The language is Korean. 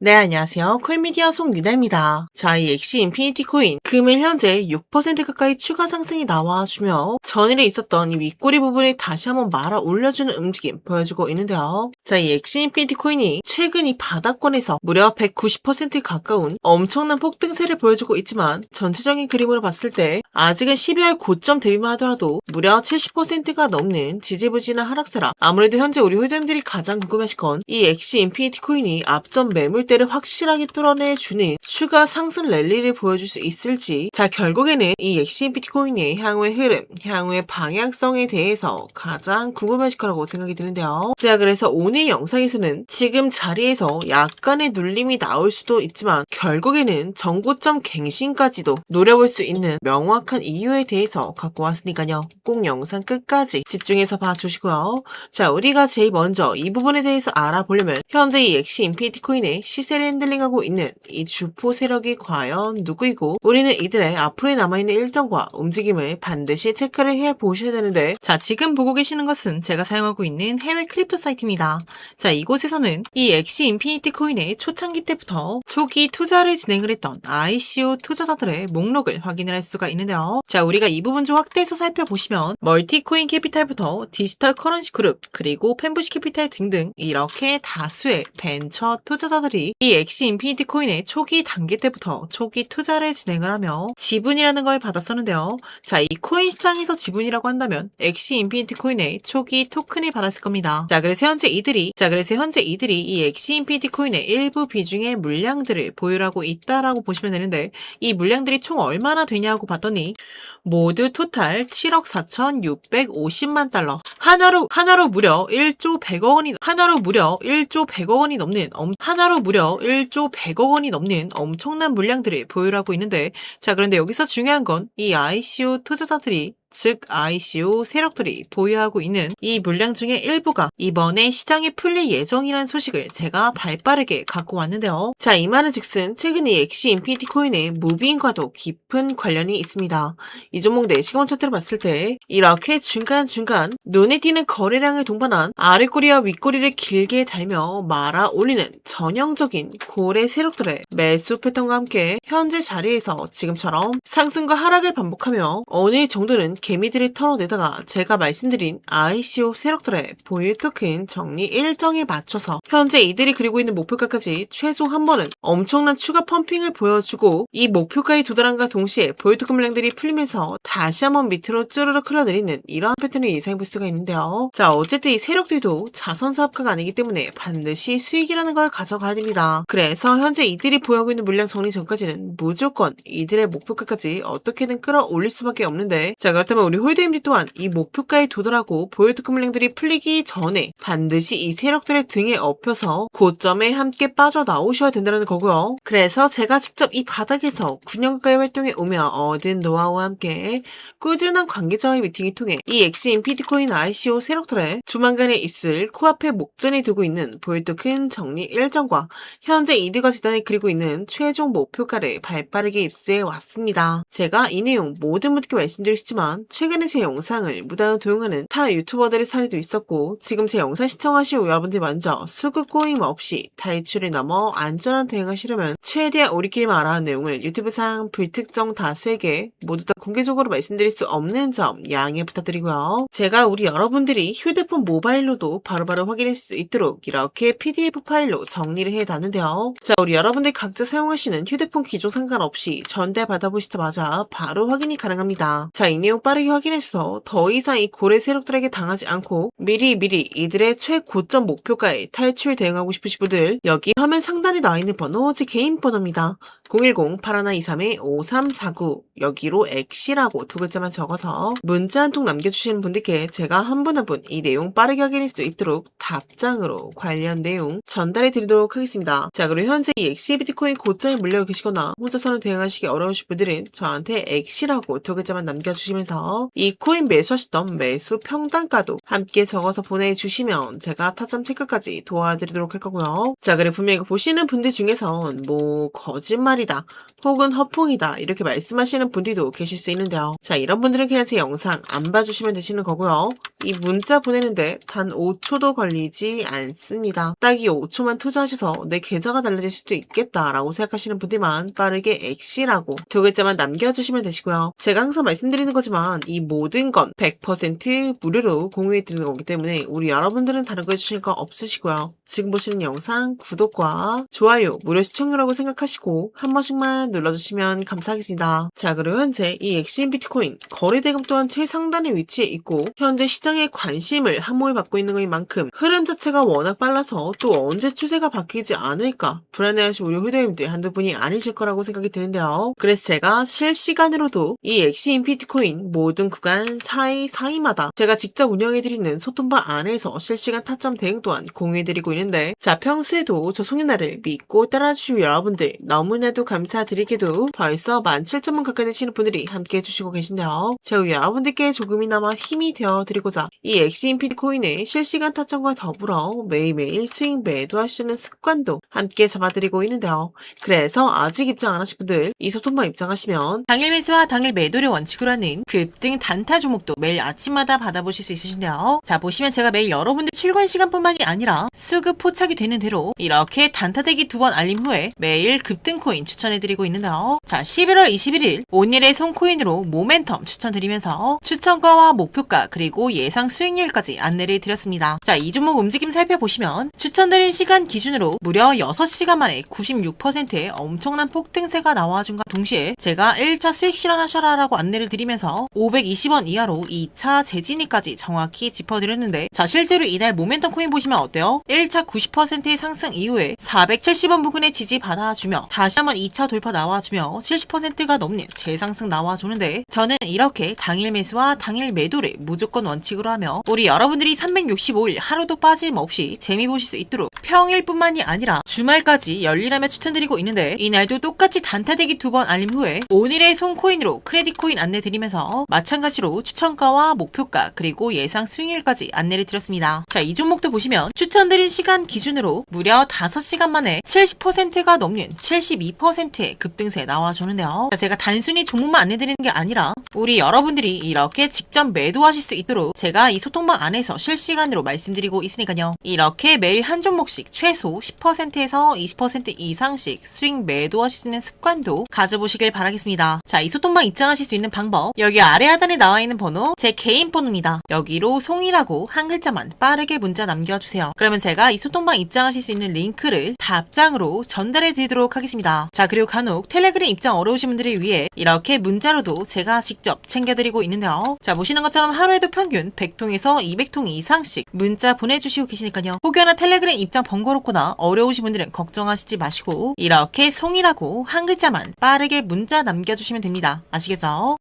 네, 안녕하세요. 코인미디어 송유다입니다. 자, 이 엑시 인피니티 코인, 금일 현재 6% 가까이 추가 상승이 나와주며, 전일에 있었던 이 윗꼬리 부분을 다시 한번 말아 올려주는 움직임 보여주고 있는데요. 자, 이 엑시 인피니티 코인이 최근 이 바닥권에서 무려 190% 가까운 엄청난 폭등세를 보여주고 있지만, 전체적인 그림으로 봤을 때, 아직은 12월 고점 대비만 하더라도 무려 70%가 넘는 지지부진한 하락세라, 아무래도 현재 우리 홀더님들이 가장 궁금하실 건, 이 엑시 인피니티 코인이 앞전 매물 때를 확실하게 뚫어내주는 추가 상승 랠리를 보여줄 수 있을지 자 결국에는 이 엑시 비트코인의 향후의 흐름, 향후의 방향성에 대해서 가장 궁금하실 거라고 생각이 드는데요. 자 그래서 오늘 영상에서는 지금 자리에서 약간의 눌림이 나올 수도 있지만 결국에는 정고점 갱신까지도 노려볼 수 있는 명확한 이유에 대해서 갖고 왔으니까요. 꼭 영상 끝까지 집중해서 봐주시고요. 자 우리가 제일 먼저 이 부분에 대해서 알아보려면 현재 이 엑시 인피니티 코인의 시세를 핸들링하고 있는 이 주포 세력이 과연 누구이고 우리는 이들의 앞으로 남아있는 일정과 움직임을 반드시 체크를 해 보셔야 되는데 자 지금 보고 계시는 것은 제가 사용하고 있는 해외 크립토 사이트입니다. 자 이곳에서는 이 엑시 인피니티 코인의 초창기 때부터 초기 투자를 진행을 했던 ICO 투자자들의 목록을 확인을 할 수가 있는데요. 자 우리가 이 부분 좀 확대해서 살펴보시면 멀티코인 캐피탈부터 디지털 커런시 그룹 그리고 펜부시 캐피탈 등등 이렇게 다수의 벤처 투자자들이 이 엑시 인피니티 코인의 초기 단계 때부터 초기 투자를 진행을 하며 지분이라는 걸 받았었는데요. 자, 이 코인 시장에서 지분이라고 한다면 엑시 인피니티 코인의 초기 토큰을 받았을 겁니다. 자, 그래서 현재 이 들이 자, 그래서 현재 이들이 이 엑시 인피니티 코인의 일부 비중의 물량들을 보유하고 있다라고 보시면 되는데 이 물량들이 총 얼마나 되냐고 봤더니 모두 토탈 7억 4,650만 달러. 하나로 하나로 무려 1조 100억 원이 하나로 무려 1조 100억 원이 넘는 엄, 하나로 무려 1조 100억 원이 넘는 엄청난 물량들을 보유하고 있는데 자 그런데 여기서 중요한 건 이 ICO 투자자들이 즉 ICO 세력들이 보유하고 있는 이 물량 중의 일부가 이번에 시장에 풀릴 예정이라는 소식을 제가 발빠르게 갖고 왔는데요. 자, 이 말은 즉슨 최근 이 엑시 인피니티 코인의 무빙과도 깊은 관련이 있습니다. 이 종목 내 시간 차트를 봤을 때 이렇게 중간중간 눈에 띄는 거래량을 동반한 아래꼬리와 윗꼬리를 길게 달며 말아 올리는 전형적인 고래 세력들의 매수 패턴과 함께 현재 자리에서 지금처럼 상승과 하락을 반복하며 어느 정도는 개미들이 털어내다가 제가 말씀드린 ICO 세력들의 보유 토큰 정리 일정에 맞춰서 현재 이들이 그리고 있는 목표가까지 최소 한 번은 엄청난 추가 펌핑을 보여주고 이 목표가에 도달한과 동시에 보유 토큰 물량들이 풀리면서 다시 한번 밑으로 쭈르륵 흘러내리는 이러한 패턴을 예상해 볼 수가 있는데요. 자 어쨌든 이 세력들도 자선 사업가가 아니기 때문에 반드시 수익이라는 걸 가져가야 됩니다. 그래서 현재 이들이 보유하고 있는 물량 정리 전까지는 무조건 이들의 목표가까지 어떻게든 끌어올릴 수밖에 없는데 자 그렇다 면 우리 홀드임들 또한 이 목표가에 도달하고 보유특급 물량들이 풀리기 전에 반드시 이 세력들의 등에 업혀서 고점에 함께 빠져나오셔야 된다는 거고요. 그래서 제가 직접 이 바닥에서 9년 가까이 활동해 오며 얻은 노하우와 함께 꾸준한 관계자와의 미팅을 통해 이 엑시 인피티코인 ICO 세력들의 조만간에 있을 코앞에 목전에 두고 있는 보유토큰 정리 일정과 현재 이들과 재단이 그리고 있는 최종 목표가를 발빠르게 입수해 왔습니다. 제가 이 내용 모든 분들께 말씀드리지만 최근에 제 영상을 무단으로 도용하는 타 유튜버들의 사례도 있었고 지금 제 영상 시청하시고 여러분들 먼저 수급 꼬임 없이 탈출을 넘어 안전한 대응하시려면 최대한 우리끼리만 알아야 하는 내용을 유튜브상 불특정 다수에게 모두 다 공개적으로 말씀드릴 수 없는 점 양해 부탁드리고요. 제가 우리 여러분들이 휴대폰 모바일로도 바로바로 확인할 수 있도록 이렇게 PDF 파일로 정리를 해놨는데요. 자 우리 여러분들 각자 사용하시는 휴대폰 기종 상관없이 전달 받아보시자마자 바로 확인이 가능합니다. 자 이 내용 빠르게 확인해서 더 이상 이 고래 세력들에게 당하지 않고 미리 미리 이들의 최고점 목표가에 탈출 대응하고 싶으신 분들 여기 화면 상단에 나와 있는 번호 제 개인 번호입니다. 010-8123-5349 여기로 엑시라고 두 글자만 적어서 문자 한 통 남겨주시는 분들께 제가 한 분 한 분 이 내용 빠르게 확인할 수 있도록 답장으로 관련 내용 전달해 드리도록 하겠습니다. 자 그리고 현재 이 엑시 비트코인 고점에 물려 계시거나 혼자서는 대응하시기 어려우신 분들은 저한테 엑시라고 두 글자만 남겨주시면서 이 코인 매수하셨던 매수 평단가도 함께 적어서 보내주시면 제가 타점 체크까지 도와드리도록 할 거고요. 자 그리고 분명히 보시는 분들 중에선 뭐 거짓말 이다 혹은 허풍이다 이렇게 말씀하시는 분들도 계실 수 있는데요. 자 이런 분들은 그냥 제 영상 안 봐주시면 되시는 거고요. 이 문자 보내는데 단 5초도 걸리지 않습니다. 딱 이 5초만 투자하셔서 내 계좌가 달라질 수도 있겠다라고 생각하시는 분들만 빠르게 엑시라고 두 글자만 남겨주시면 되시고요. 제가 항상 말씀드리는 거지만 이 모든 건 100% 무료로 공유해 드리는 거기 때문에 우리 여러분들은 다른 거 해주실 거 없으시고요. 지금 보시는 영상 구독과 좋아요 무료 시청료라고 생각하시고 한 번씩만 눌러주시면 감사하겠습니다. 자 그리고 현재 이 엑시인 비트코인 거래대금 또한 최상단의 위치에 있고 현재 시장 의 관심을 한모에 받고 있는 것인 만큼 흐름 자체가 워낙 빨라서 또 언제 추세가 바뀌지 않을까 불안해하신 우리 회원님들 한두 분이 아니실 거라고 생각이 드는데요. 그래서 제가 실시간으로도 이 엑시인 비트코인 모든 구간 사이 사이마다 제가 직접 운영해드리는 소통방 안에서 실시간 타점 대응 또한 공유해드리고 있는데 자 평소에도 저 송윤아를 믿고 따라주시고 여러분들 너무나도 감사드리게도 벌써 17,000분 가까이 되시는 분들이 함께 해주시고 계신데요. 제가 여러분들께 조금이나마 힘이 되어드리고자 이 엑시인 비트코인의 실시간 타점과 더불어 매일매일 수익 매도하시는 습관도 함께 잡아드리고 있는데요. 그래서 아직 입장 안 하신 분들 이 소통방 입장하시면 당일 매수와 당일 매도를 원칙으로 하는 급등 단타 종목도 매일 아침마다 받아보실 수 있으신데요. 자 보시면 제가 매일 여러분들 출근 시간뿐만이 아니라 수급 포착이 되는 대로 이렇게 단타대기 두 번 알림 후에 매일 급등 코인 추천해드리고 있는데요. 자 11월 21일 오늘의 손코인으로 모멘텀 추천드리면서 추천가와 목표가 그리고 예상 수익률까지 안내를 드렸습니다. 자 이 종목 움직임 살펴보시면 추천드린 시간 기준으로 무려 6시간 만에 96%의 엄청난 폭등세가 나와준과 동시에 제가 1차 수익 실현하셔라 라고 안내를 드리면서 520원 이하로 2차 재진입까지 정확히 짚어드렸는데 자 실제로 이날 모멘텀 코인 보시면 어때요? 1차 90%의 상승 이후에 470원 부근에 지지 받아주며 다시 한번 2차 돌파 나와주며 70%가 넘는 재상승 나와주는데 저는 이렇게 당일 매수와 당일 매도를 무조건 원칙 으로 하며 우리 여러분들이 365일 하루도 빠짐없이 재미 보실 수 있도록 평일뿐만이 아니라 주말까지 열일하며 추천드리고 있는데 이날도 똑같이 단타 대기 두 번 알림 후에 오늘의 손코인으로 크레딧 코인 안내 드리면서 마찬가지로 추천가와 목표가 그리고 예상 수익률까지 안내를 드렸습니다. 자 이 종목도 보시면 추천드린 시간 기준으로 무려 5시간 만에 70%가 넘는 72%의 급등세 나와주는데요. 자, 제가 단순히 종목만 안내드리는 게 아니라 우리 여러분들이 이렇게 직접 매도하실 수 있도록 제가 이 소통방 안에서 실시간으로 말씀드리고 있으니까요. 이렇게 매일 한 종목씩 최소 10%에서 20% 이상씩 수익 매도하실 수 있는 습관도 가져보시길 바라겠습니다. 자, 이 소통방 입장하실 수 있는 방법 여기 아래 하단에 나와 있는 번호 제 개인 번호입니다. 여기로 송이라고 한 글자만 빠르게 문자 남겨주세요. 그러면 제가 이 소통방 입장하실 수 있는 링크를 답장으로 전달해 드리도록 하겠습니다. 자, 그리고 간혹 텔레그램 입장 어려우신 분들을 위해 이렇게 문자로도 제가 직접 챙겨드리고 있는데요. 자, 보시는 것처럼 하루에도 평균 100통에서 200통 이상씩 문자 보내주시고 계시니까요. 혹여나 텔레그램 입장 번거롭거나 어려우신 분들은 걱정하시지 마시고 이렇게 송이라고 한 글자만 빠르게 문자 남겨주시면 됩니다. 아시겠죠?